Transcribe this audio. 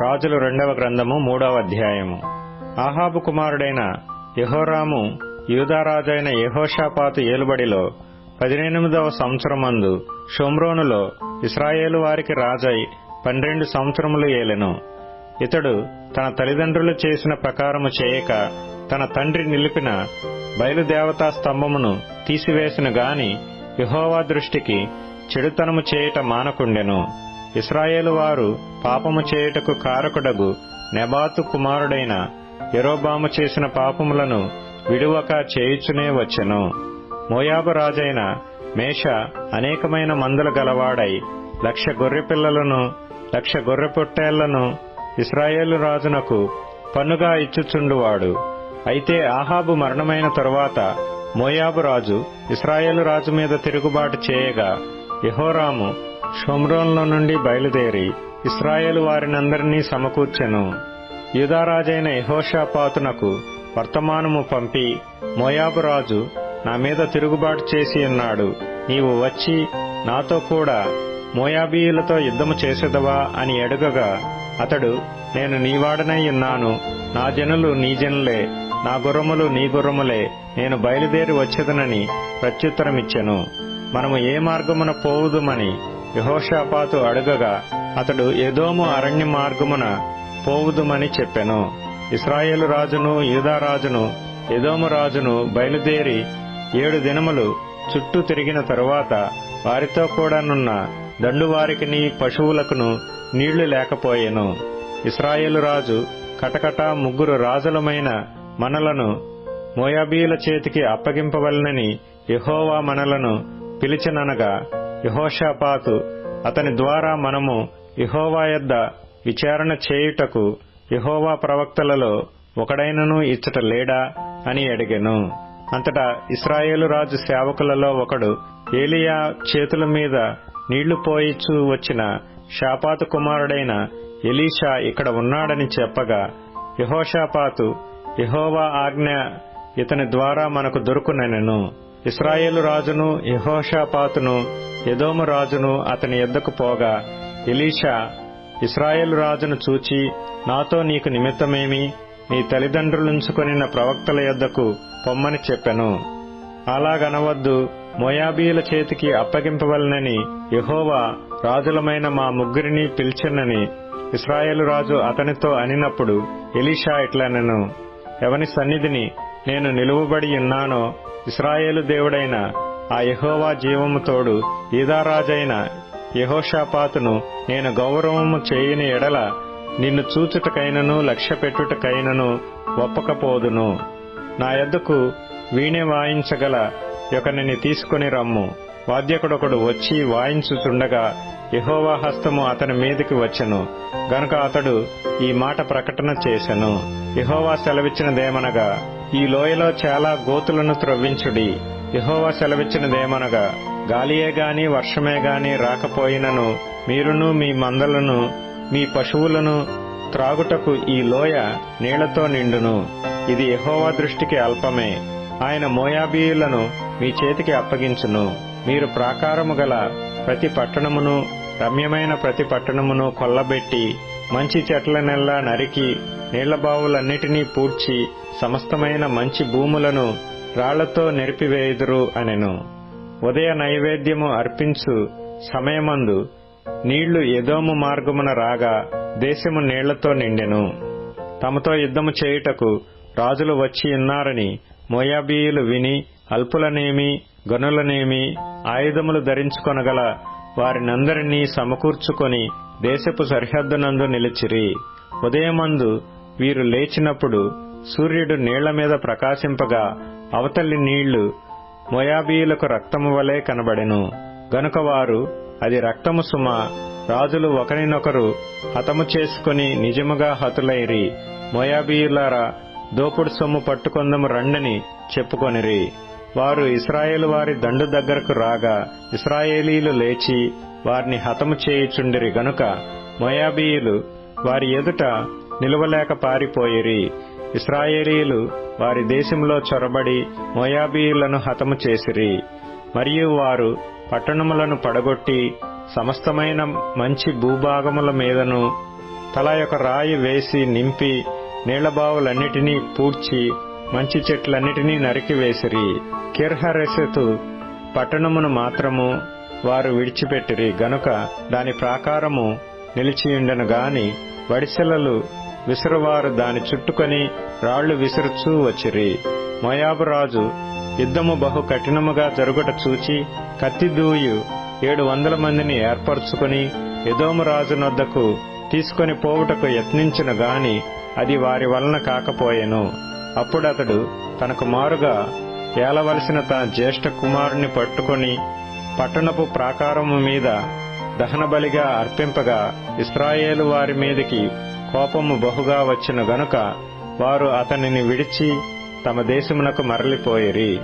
రాజులు రెండవ గ్రంథము మూడవ అధ్యాయము. ఆహాబు కుమారుడైన యహోరాము యూదారాజైన యహోషాపాతు ఏలుబడిలో పదిహేనిమిదవ సంవత్సరమందు షోమ్రోనులో ఇస్రాయేలు వారికి రాజై పన్నెండు సంవత్సరములు ఏలెను. ఇతడు తన తల్లిదండ్రులు చేసిన ప్రకారము చేయక తన తండ్రి నిలిపిన బయలుదేవతా స్తంభమును తీసివేసిన గాని యహోవా దృష్టికి చెడుతనము చేయుట మానకుండెను. ఇస్రాయేలు వారు పాపము చేయుటకు కారకుడగు నెబాతు కుమారుడైన యెరోబాము చేసిన పాపములను విడువక చేయుచునే వచ్చెను. మోయాబు రాజైన మేష అనేకమైన మందులు గలవాడై లక్ష గొర్రెపిల్లలను లక్ష గొర్రె పొట్టేళ్ళను ఇస్రాయేలు రాజునకు పన్నుగా ఇచ్చుచుండువాడు. అయితే ఆహాబు మరణమైన తరువాత మోయాబు రాజు ఇస్రాయేలు రాజు మీద తిరుగుబాటు చేయగా యహోరాము షోమ్రోన్లో నుండి బయలుదేరి ఇస్రాయేలు వారినందరినీ సమకూర్చెను. యూదారాజైన యహోషాపాతునకు వర్తమానము పంపి మోయాబు రాజు నా మీద తిరుగుబాటు చేసి ఉన్నాడు. నీవు వచ్చి నాతో కూడా మోయాబీయులతో యుద్ధము చేసేదవా? అని అడుగగా అతడు నేను నీవాడనై ఉన్నాను. నా జనులు నీ జనులే. నా గుర్రములు నీ గుర్రములే. నేను బయలుదేరి వచ్చేదనని ప్రత్యుత్తరమిచ్చెను. మనము ఏ మార్గమున పోవుదుమని యహోషాపాతు అడగగా అతడు ఎదోము అరణ్య మార్గమున పోవుదుమని చెప్పెను. ఇస్రాయేలు రాజును యూదారాజును ఎదోము రాజును బయలుదేరి ఏడు దినములు చుట్టూ తిరిగిన తరువాత వారితో కూడానున్న దండువారికిని పశువులకును నీళ్ళు లేకపోయెను. ఇస్రాయేలు రాజు కటకట ముగ్గురు రాజులమైన మనలను మోయాబీల చేతికి అప్పగింపవలనని యహోవా మనలను పిలిచిననగా యహోషాపాతు అతని ద్వారా మనము యహోవా యొద్ద విచారణ చేయుటకు యహోవా ప్రవక్తలలో ఒకడైనను ఇచ్చట లేడా అని అడిగెను. అంతటా ఇస్రాయేలు రాజు సేవకులలో ఒకడు ఏలియా చేతుల మీద నీళ్ళు పోయిచూ వచ్చిన షాపాతు కుమారుడైన ఎలీషా ఇక్కడ ఉన్నాడని చెప్పగా యహోషాపాతు యహోవా ఆజ్ఞ ఇతని ద్వారా మనకు దొరుకునెనెను. ఇస్రాయేలు రాజును యహోషాపాతును ఎదోము రాజును అతని ఎద్దకు పోగా ఎలీషా ఇస్రాయేలు రాజును చూచి నాతో నీకు నిమిత్తమేమి? నీ తల్లిదండ్రులుంచుకొనిన ప్రవక్తల యొద్దకు పొమ్మని చెప్పెను. అలాగనవద్దు మోయాబీయుల చేతికి అప్పగింపవలనని యహోవా రాజులమైన మా ముగ్గురిని పిలిచినని ఇస్రాయేలు రాజు అతనితో అనినప్పుడు ఎలీషా ఇట్లనెను ఎవని సన్నిధిని నేను నిలువబడి ఉన్నానో ఇస్రాయేలు దేవుడైన ఆ యహోవా జీవము తోడు ఈదారాజైన యహోషాపాతును నేను గౌరవము చేయని ఎడల నిన్ను చూచుటకైనను లక్ష్యపెట్టుటకైనను ఒప్పకపోదును. నా యొద్దకు వీణె వాయించగల ఒకనిని తీసుకుని రమ్ము. వాద్యకుడొకడు వచ్చి వాయించుచుండగా యహోవా హస్తము అతని మీదికి వచ్చెను. గనుక అతడు ఈ మాట ప్రకటన చేసెను. యహోవా సెలవిచ్చినదేమనగా ఈ లోయలో చాలా గోతులను త్రవ్వించుడి. యహోవా సెలవిచ్చినదేమనగా గాలియే గాని వర్షమే గాని రాకపోయినను మీరును మీ మందలను మీ పశువులను త్రాగుటకు ఈ లోయ నీళ్ళతో నిండును. ఇది యహోవా దృష్టికి అల్పమే. ఆయన మోయాబీయులను మీ చేతికి అప్పగించును. మీరు ప్రాకారము గల ప్రతి పట్టణమును రమ్యమైన ప్రతి పట్టణమును కొల్లబెట్టి మంచి చెట్లనెల్లా నరికి నీళ్ళబావులన్నిటినీ పూడ్చి సమస్తమైన మంచి భూములను రాళ్ళతో నెరిపివేయుదురు అనెను. ఉదయ నైవేద్యము అర్పించు సమయమందు నీళ్ళు ఎదోము మార్గమున రాగా దేశము నీళ్ళతో నిండెను. తమతో యుద్ధము చేయుటకు రాజులు వచ్చి ఉన్నారని మోయాబీయులు విని అల్పులనేమి గనులనేమి ఆయుధములు ధరించుకొనగల వారినందరినీ సమకూర్చుకొని దేశపు సరిహద్దునందు నిలిచిరి. ఉదయమందు వీరు లేచినప్పుడు సూర్యుడు నీళ్ళ మీద ప్రకాశింపగా అవతలి నీళ్ళు మోయాబీయులకు రక్తము వలె కనబడెను. గనుక వారు అది రక్తము సుమ రాజులు ఒకరినొకరు హతము చేసుకుని నిజముగా హతులైరి. మోయాబీయులారా దోపుడు సొమ్ము పట్టుకొందము రండని చెప్పుకొనిరి. వారు ఇస్రాయేలు వారి దండు దగ్గరకు రాగా ఇస్రాయేలీలు లేచి వారిని హతము చేయుచుండిరి గనుక మోయాబీయులు వారి ఎదుట నిలువలేక పారిపోయిరి. ఇస్రాయేలీలు వారి దేశంలో చొరబడి మోయాబీయులను హతము చేసిరి. మరియు వారు పట్టణములను పడగొట్టి సమస్తమైన మంచి భూభాగముల మీదను తల యొక్క రాయి వేసి నింపి నీళ్ళబావులన్నిటినీ పూడ్చి మంచి చెట్లన్నిటినీ నరికివేసిరి కిర్హరెసెతు పట్టణమును మాత్రము వారు విడిచిపెట్టిరి. గనుక దాని ప్రాకారము నిలిచియుండెను గాని వడిసెలలు విసురువారు దాని చుట్టుకొని రాళ్ళు విసురుచూ వచ్చిరి. మోయాబురాజు యుద్ధము బహు కఠినముగా జరుగుట చూచి కత్తిదూయు ఏడు వందల మందిని ఏర్పరచుకుని ఎదోము రాజు నొద్దకు తీసుకొని పోవుటకు యత్నించిన గాని అది వారి వలన కాకపోయెను. అప్పుడతడు తనకు మారుగా ఏలవలసిన తన జ్యేష్ఠ కుమారుణ్ణి పట్టుకొని పట్టణపు ప్రాకారము మీద దహనబలిగా అర్పింపగా ఇస్రాయేలు వారి మీదికి కోపము బహుగా వచ్చిన గనుక వారు అతనిని విడిచి తమ దేశమునకు మరలిపోయిరి.